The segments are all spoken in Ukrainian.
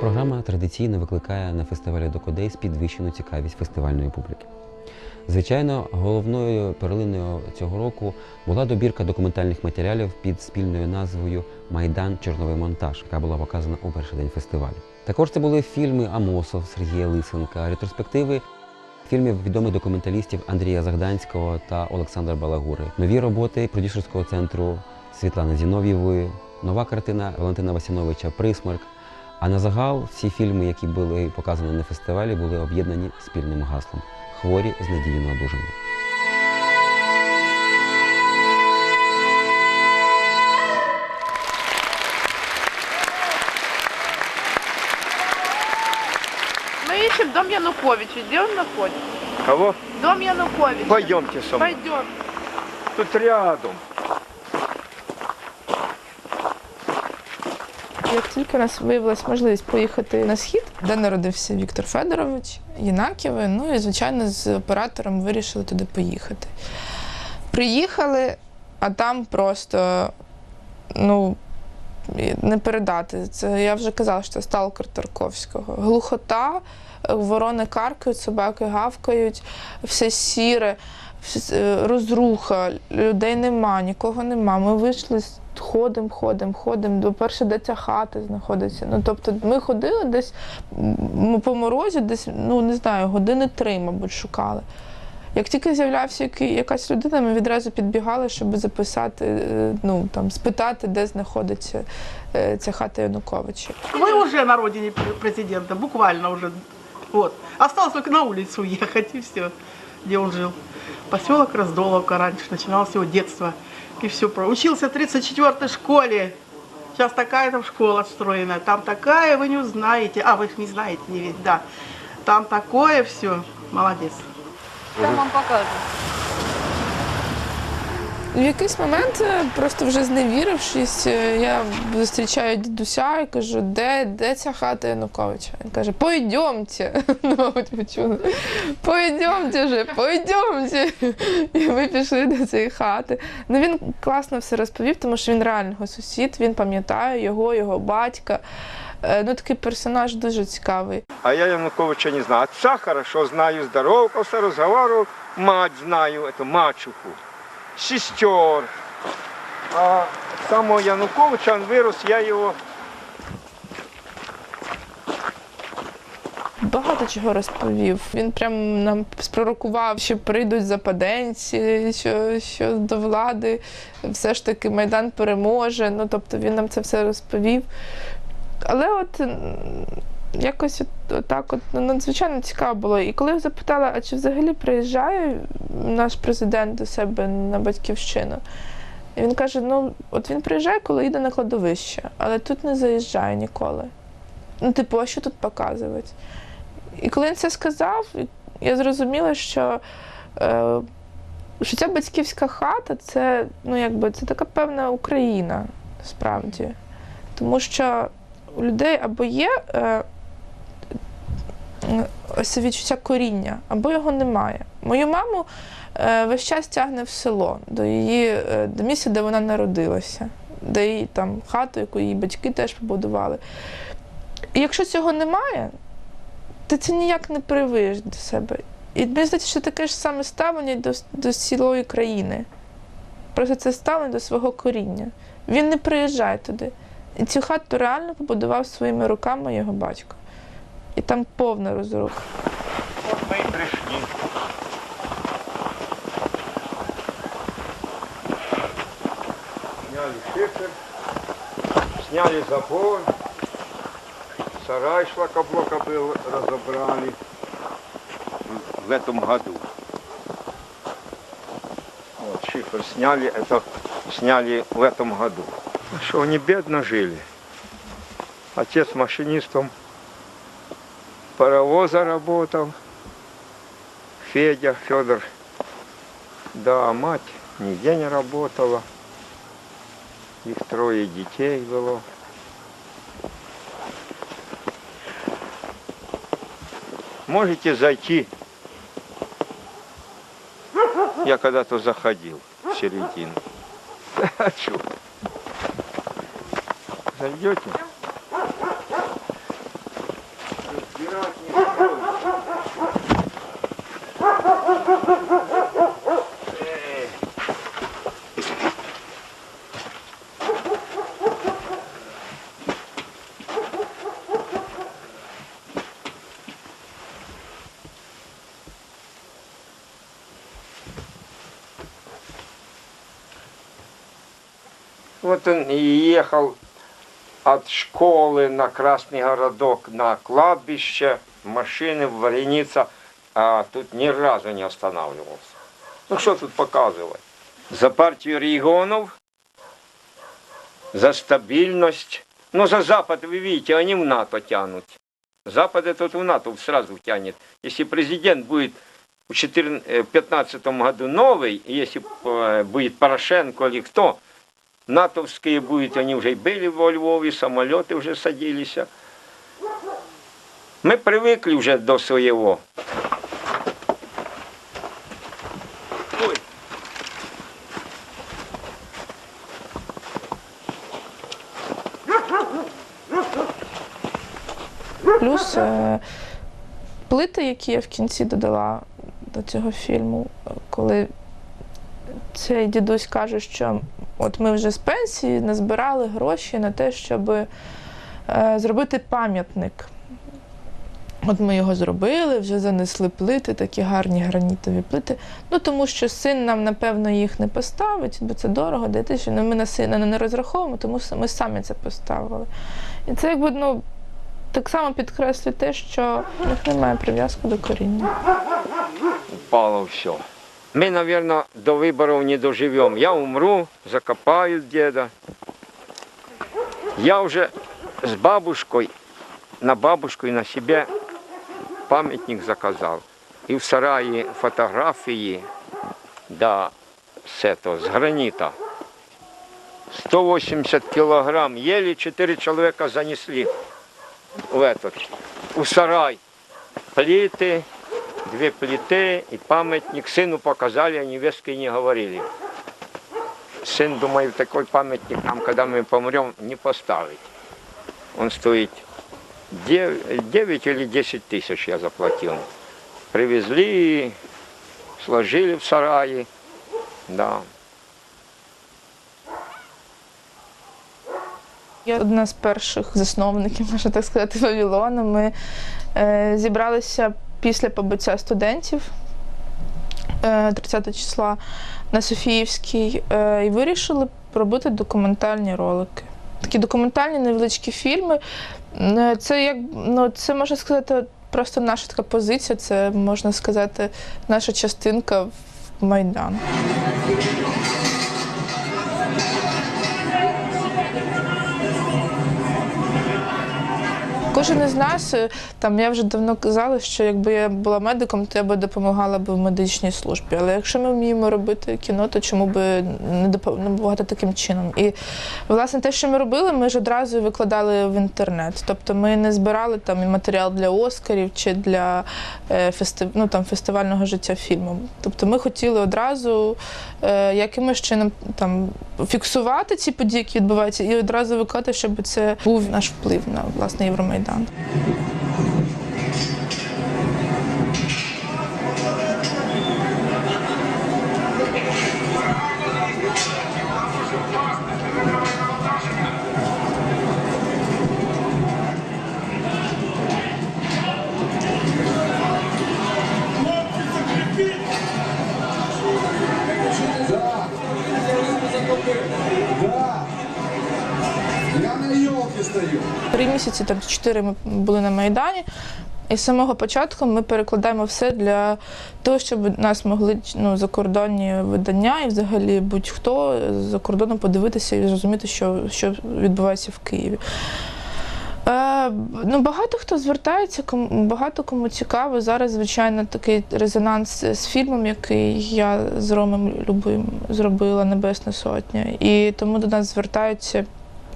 Програма традиційно викликає на фестивалі Докодейс підвищену цікавість фестивальної публіки. Звичайно, головною перлиною цього року була добірка документальних матеріалів під спільною назвою Майдан Чорновий монтаж, яка була показана у перший день фестивалю. Також це були фільми Амосов Сергія Лисенка, ретроспективи фільмів відомих документалістів Андрія Загданського та Олександра Балагури, нові роботи продюсерського центру Світлани Зінов'євої, нова картина Валентина Васяновича Присмерк. А на загал всі фільми, які були показані на фестивалі, були об'єднані спільним гаслом хворі з надією на одужання. Мы ищем дом Януковича. Где он находится? Кого? Дом Януковича. Пойдемте со мной. Пойдем. Тут рядом. Як тільки у нас виявилась можливість поїхати на схід, де народився Віктор Федорович, Єнаківи, ну і звичайно з оператором вирішили туди поїхати. Приїхали, а там просто ну, не передати. Це я вже казала, що це сталкер Тарковського. Глухота, ворони каркають, собаки гавкають, все сіре, розруха, людей нема, нікого нема. Ми вийшли, ходимо, ходимо, ходимо. До перше, де ця хата знаходиться. Ну, тобто ми ходили десь по морозі, десь, ну не знаю, години три, мабуть, шукали. Як тільки з'являвся якась людина, ми відразу підбігали, щоб записати, е, ну там спитати, де знаходиться е, ця хата Януковича. Мы уже на родине пр- президента, буквально уже. Вот. Осталось только на улицу уехать, и все, где он жил. Поселок Раздоловка раньше, начиналось его детство. И все. Учился в 34-й школе. Сейчас такая там школа встроена. Там такая, вы не узнаете. А, вы их не знаете, не видите, да. Там такое все. Молодец. Там вам покажут. В якийсь момент, е, просто вже зневірившись, е, я зустрічаю дідуся і кажу, де, де ця хата Януковича? Він каже, пойдемте. Ну, мабуть, почули. Пойдемте же, пойдемте. І ми пішли до цієї хати. Ну він класно все розповів, тому що він реально його сусід, він пам'ятає його, його батька. Е, Ну, такий персонаж дуже цікавий. А я Януковича не знаю. Отца хорошо знаю, здоровался, разговаривал. Мать знаю, эту мачеху. Сестер. А самого Януковича он вырос, я его Багато чого розповів. Він прям нам спророкував, що прийдуть западенці, що, що до влади все ж таки Майдан переможе. Ну тобто він нам це все розповів. Але от якось от, отак от ну, надзвичайно цікаво було. І коли я запитала, а чи взагалі приїжджає наш президент до себе на батьківщину? І він каже: ну, от він приїжджає, коли їде на кладовище, але тут не заїжджає ніколи. Ну, типу, а що тут показувати? І коли він це сказав, я зрозуміла, що, е, що ця батьківська хата це, ну, якби, це така певна Україна, справді. Тому що у людей або є е, ось відчуття коріння, або його немає. Мою маму е, весь час тягне в село, до її е, до місця, де вона народилася, де її там хату, яку її батьки теж побудували. І якщо цього немає, ти це ніяк не привиєш до себе. І мені здається, що таке ж саме ставлення до, до цілої країни. Просто це ставлення до свого коріння. Він не приїжджає туди. І цю хату реально побудував своїми руками його батько. І там повна розруха. Вот мы и пришли. Сняли шифер, сняли забор, сарай шлакоблока был, разобрали в- в этом году. Вот шифер сняли, это сняли в этом году. Что они бедно жили. Отец машинистом паровоза работал. Федя, Федор. Да, а мать нигде не работала. Их трое детей было. Можете зайти. Я когда-то заходил в середину. Зайдете? Вот он и ехал от школы на Красный городок на кладбище, машины, вареница, а тут ни разу не останавливался. Ну что тут показывать? За партию регионов, за стабильность. Ну за Запад, вы видите, они в НАТО тянут. Запад этот в НАТО сразу тянет. Если президент будет в 2015 году новый, если э, будет Порошенко или кто, натовские будут, они уже и были во Львове, самолеты уже садились. Мы привыкли уже до своего. Ой. Плюс е, плити, які я в кінці додала до цього фільму, е, коли цей дідусь каже, що от ми вже з пенсії назбирали гроші на те, щоб е, зробити пам'ятник. От ми його зробили, вже занесли плити, такі гарні гранітові плити. Ну тому що син нам, напевно, їх не поставить, бо це дорого, дитяче. Ну, ми на сина не розраховуємо, тому ми самі це поставили. І це якби ну, так само підкреслює те, що в них немає прив'язку до коріння. упало все. Мы, наверное, до выборов не доживем. Я умру, закопают деда. Я уже с бабушкой, на бабушку и на себе памятник заказал. И в сарае фотографии, да, с этого, с гранита. 180 килограмм. Еле 4 человека занесли в этот, у сарай. Плиты, две плиты и памятник. Сыну показали, а невестке не говорили. Сын, думаю, такой памятник нам, когда мы помрем, не поставить. Он стоит 9, или 10 тысяч я заплатил. Привезли, сложили в сарае. Да. Я одна з перших засновників, можна так сказати, Вавілону. Ми е, зібралися після побиття студентів е, 30 числа на Софіївській е, і вирішили робити документальні ролики. такі документальні невеличкі фільми. Е, Це як ну, це можна сказати, просто наша така позиція, це можна сказати, наша частинка в Майдан. Кожен із нас, там я вже давно казала, що якби я була медиком, то я би допомагала б в медичній службі. Але якщо ми вміємо робити кіно, то чому би не допомагати таким чином? І власне те, що ми робили, ми ж одразу викладали в інтернет. Тобто ми не збирали там матеріал для Оскарів чи для е, фести... ну, там, фестивального життя фільму. Тобто ми хотіли одразу е, якимось чином там фіксувати ці події, які відбуваються, і одразу викладати, щоб це був наш вплив на власне Євромайдан. around. Там чотири ми були на Майдані. І з самого початку ми перекладаємо все для того, щоб нас могли ну, закордонні видання і взагалі будь-хто за кордоном подивитися і зрозуміти, що, що відбувається в Києві. Е, ну, багато хто звертається, кому, багато кому цікаво. Зараз, звичайно, такий резонанс з фільмом, який я з Ромом Любим зробила Небесна Сотня. І тому до нас звертаються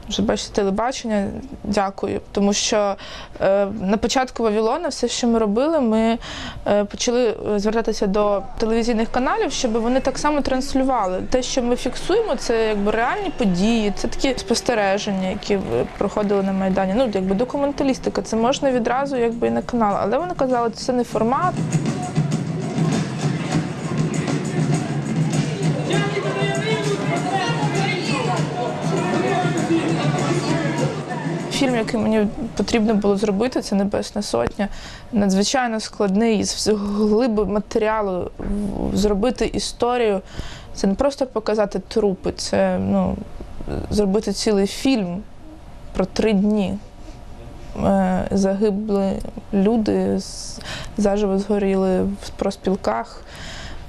вже бачите телебачення. Дякую. Тому що е, на початку Вавілона все, що ми робили, ми е, почали звертатися до телевізійних каналів, щоб вони так само транслювали. Те, що ми фіксуємо, це якби реальні події, це такі спостереження, які е, проходили на Майдані. Ну, якби документалістика, це можна відразу якби і на канал. Але вони казали, це не формат. Фільм, який мені потрібно було зробити, це Небесна Сотня. Надзвичайно складний з глиби матеріалу зробити історію. Це не просто показати трупи, це ну, зробити цілий фільм про три дні. Е, Загибли люди, заживо згоріли в проспілках,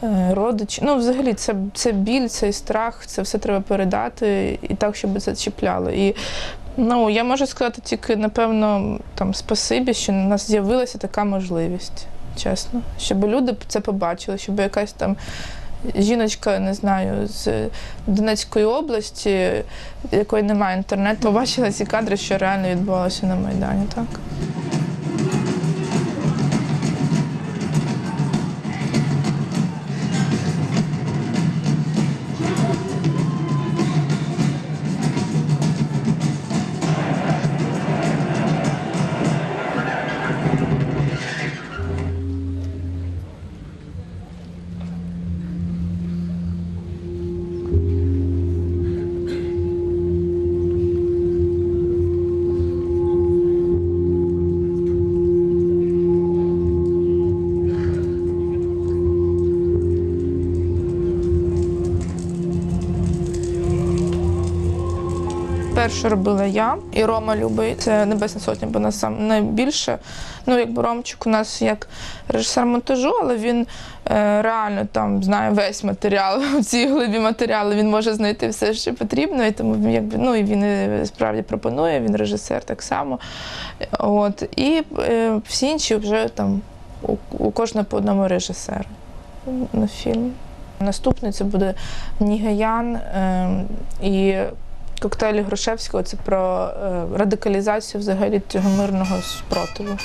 е, родичі. Ну, взагалі, це, це біль, цей страх, це все треба передати і так, щоб це чіпляло. І Ну, я можу сказати тільки, напевно, там спасибі, що у нас з'явилася така можливість, чесно. Щоб люди це побачили, щоб якась там жіночка, не знаю, з Донецької області, якої немає інтернету, побачила ці кадри, що реально відбувалося на Майдані, так. Першу робила я і Рома Любий. Це Небесна Сотня, бо нас сам найбільше. Ну, якби Ромчик у нас як режисер монтажу, але він е, реально там знає весь матеріал, в цій глибі матеріалу. Він може знайти все, що потрібно. І тому якби ну і він справді пропонує, він режисер так само. От і е, всі інші вже там у, у кожного по одному режисеру на фільм. Наступний це буде Нігаян е, і коктейлі Грушевського це про е, радикалізацію взагалі цього мирного спротиву.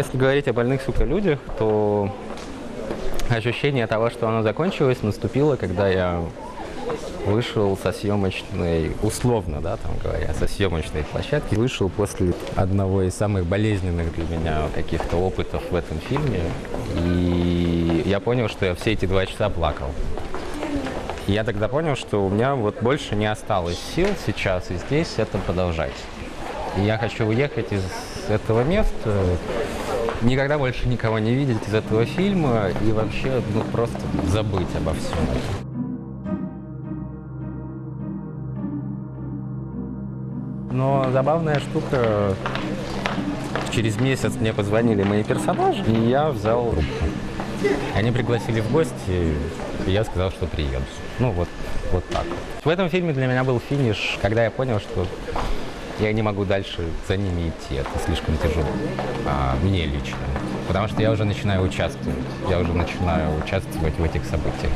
Если говорить о больных, сука, людях, то ощущение того, что оно закончилось, наступило, когда я вышел со съемочной, условно, да, там говоря, со съемочной площадки, вышел после одного из самых болезненных для меня каких-то опытов в этом фильме, и я понял, что я все эти два часа плакал. И я тогда понял, что у меня вот больше не осталось сил сейчас и здесь это продолжать. И я хочу уехать из этого места, никогда больше никого не видеть из этого фильма и вообще ну, просто забыть обо всем этом. Но забавная штука, через месяц мне позвонили мои персонажи, и я взял трубку. Они пригласили в гости, и я сказал, что приеду. Ну вот, вот так. В этом фильме для меня был финиш, когда я понял, что я не могу дальше за ними идти, это слишком тяжело. А, мне лично. Потому что я уже начинаю участвовать. Я уже начинаю участвовать в этих событиях.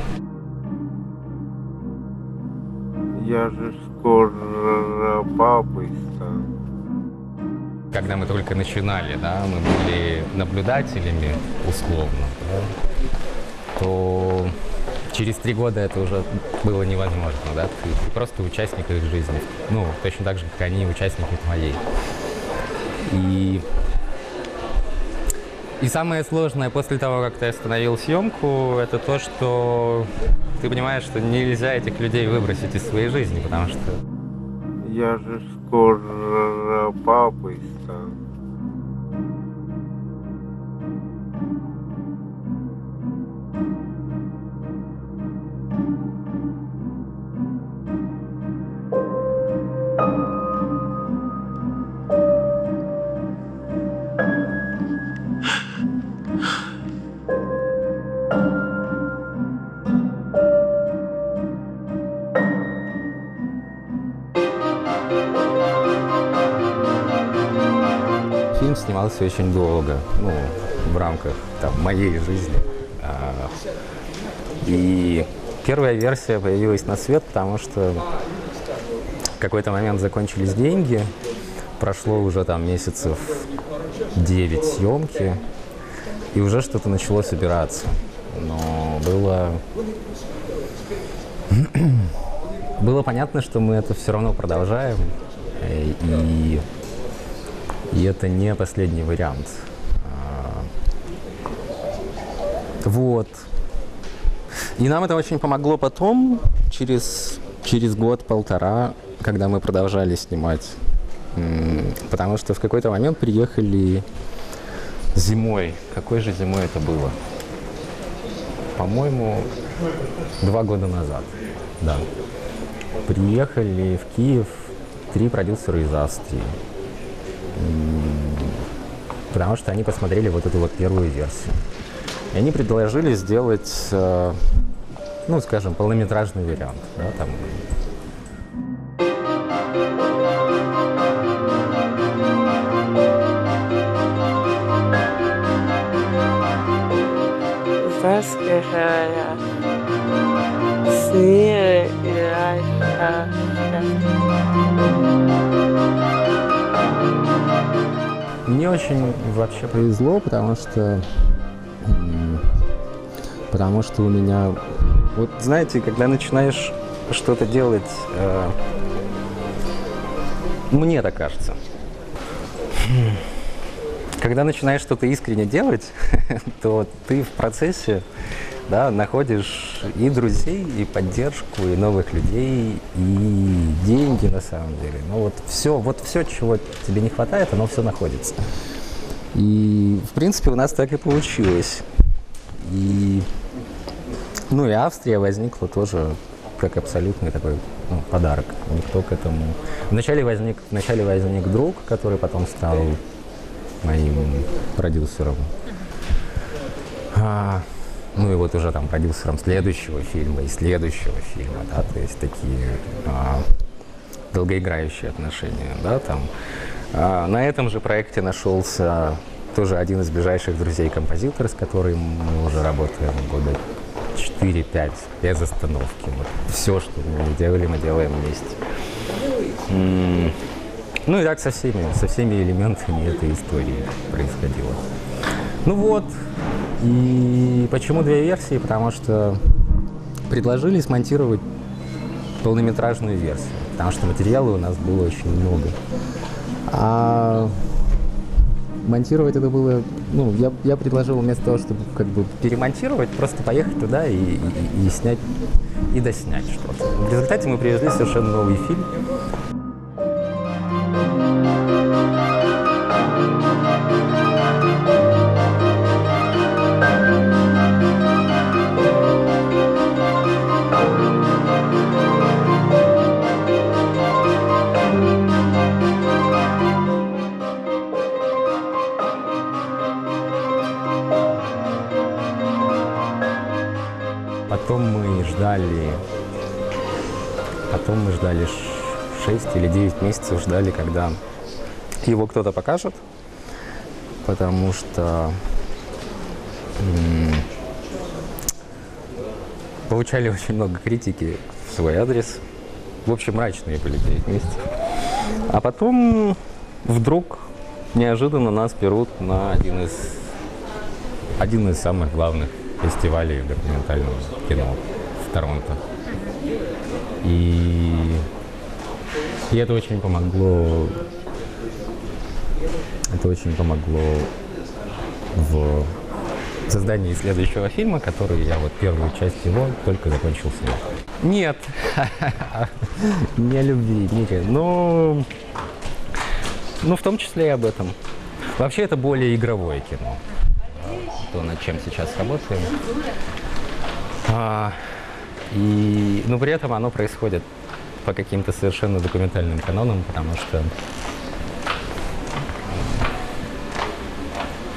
Я же скоро папой стану. Когда мы только начинали, да, мы были наблюдателями, условно, да, через три года это уже было невозможно, да, ты, просто участник их жизни, ну, точно так же, как они участники твоей. И, и самое сложное после того, как ты остановил съемку, это то, что ты понимаешь, что нельзя этих людей выбросить из своей жизни, потому что Я же скоро папой Фильм снимался очень долго, ну, в рамках там, моей жизни. А, И первая версия появилась на свет, потому что в какой-то момент закончились деньги, прошло уже там месяцев 9 съемки, и уже что-то начало собираться. Но было... было понятно, что мы это все равно продолжаем, э, и и это не последний вариант. А, Вот. И нам это очень помогло потом, через, через год-полтора, когда мы продолжали снимать. Потому что в какой-то момент приехали зимой. Какой же зимой это было? По-моему, два года назад. Да. Приехали в Киев три продюсера из Австрии потому что они посмотрели вот эту вот первую версию. И они предложили сделать, э, ну, скажем, полнометражный вариант. Да, там. Мне очень вообще повезло, потому что потому что у меня вот знаете, когда начинаешь что-то делать, э, мне так кажется. Когда начинаешь что-то искренне делать, то ты в процессе да, находишь и друзей, и поддержку, и новых людей, и деньги на самом деле. Ну вот все, вот все, чего тебе не хватает, оно все находится. И в принципе у нас так и получилось. И ну и Австрия возникла тоже как абсолютный такой ну, подарок. Никто к этому. Вначале возник, вначале возник друг, который потом стал моим продюсером. А, ну и вот уже там продюсером следующего фильма и следующего фильма, да, то есть такие а, долгоиграющие отношения, да, там. А, на этом же проекте нашелся тоже один из ближайших друзей композитора, с которым мы уже работаем года 4-5 без остановки. Вот все, что мы делали, мы делаем вместе. Ну и так со всеми, со всеми элементами этой истории происходило. Ну вот, и почему две версии? Потому что предложили смонтировать полнометражную версию, потому что материала у нас было очень много. А монтировать это было, ну, я, я предложил вместо того, чтобы как бы перемонтировать, просто поехать туда и, и- и- снять, и доснять что-то. В результате мы привезли совершенно новый фильм. Мы ждали 6 или 9 месяцев ждали, когда его кто-то покажет, потому что получали очень много критики в свой адрес. В общем, мрачные были 9 месяцев. А потом вдруг неожиданно нас берут на один из один из самых главных фестивалей документального кино в Торонто. И, и это очень помогло. Это очень помогло в создании следующего фильма, который я вот первую часть его только закончил снимать. Нет, не о любви, не, но, ну в том числе и об этом. Вообще это более игровое кино то, над чем сейчас работаем. И, но при этом оно происходит по каким-то совершенно документальным канонам, потому что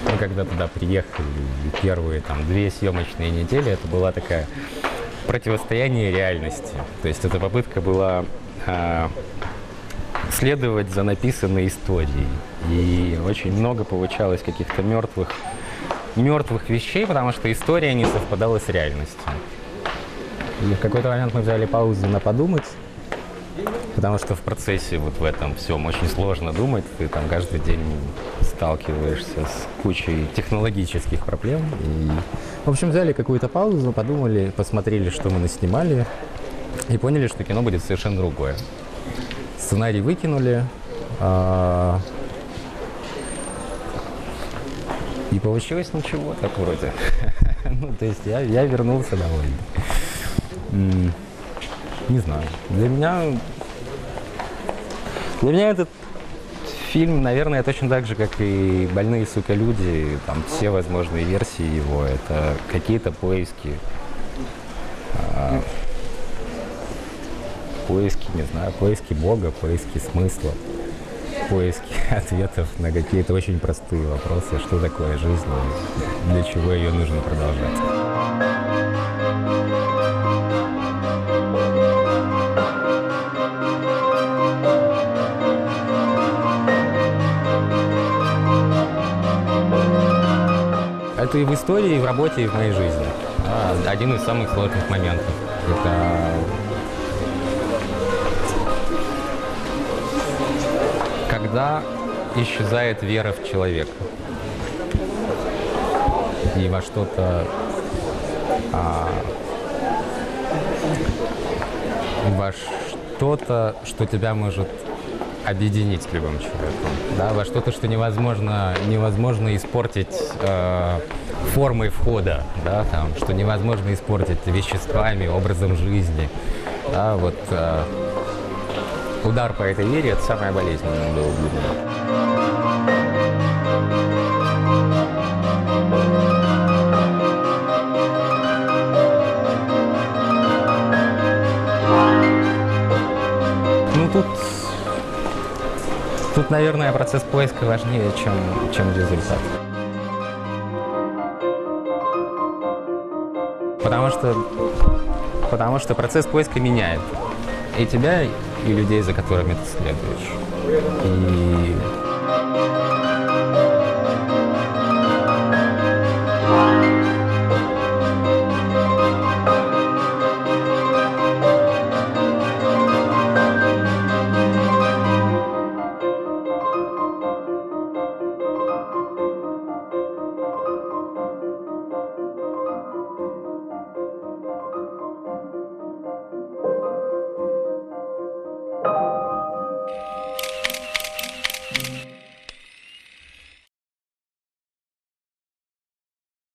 мы когда туда приехали, первые там две съемочные недели, это была такая противостояние реальности. То есть эта попытка была а, следовать за написанной историей. И очень много получалось каких-то мертвых мертвых вещей, потому что история не совпадала с реальностью. И в какой-то момент мы взяли паузу на подумать, потому что в процессе вот в этом всем очень сложно думать. Ты там каждый день сталкиваешься с кучей технологических проблем. И, в общем, взяли какую-то паузу, подумали, посмотрели, что мы наснимали, и поняли, что кино будет совершенно другое. Сценарий выкинули, а, И получилось ничего так вроде. ну, то есть я, я вернулся довольный. Не знаю. Для меня... Для меня этот фильм, наверное, точно так же, как и «Больные, сука, люди», там все возможные версии его, это какие-то поиски, а, поиски, не знаю, поиски Бога, поиски смысла поиски ответов на какие-то очень простые вопросы, что такое жизнь для чего ее нужно продолжать. Это и в истории, и в работе, и в моей жизни. А, Один из самых сложных моментов. Это когда исчезает вера в человека и во что-то а, во что-то, что тебя может объединить с любым человеком, да, во что-то, что невозможно, невозможно испортить э, формой входа, да, там, что невозможно испортить веществами, образом жизни, да, вот э, удар по этой вере – это самое болезненное было для меня. Тут, наверное, процесс поиска важнее, чем, чем результат. Потому что, потому что процесс поиска меняет и тебя, и людей, за которыми ты следуешь. И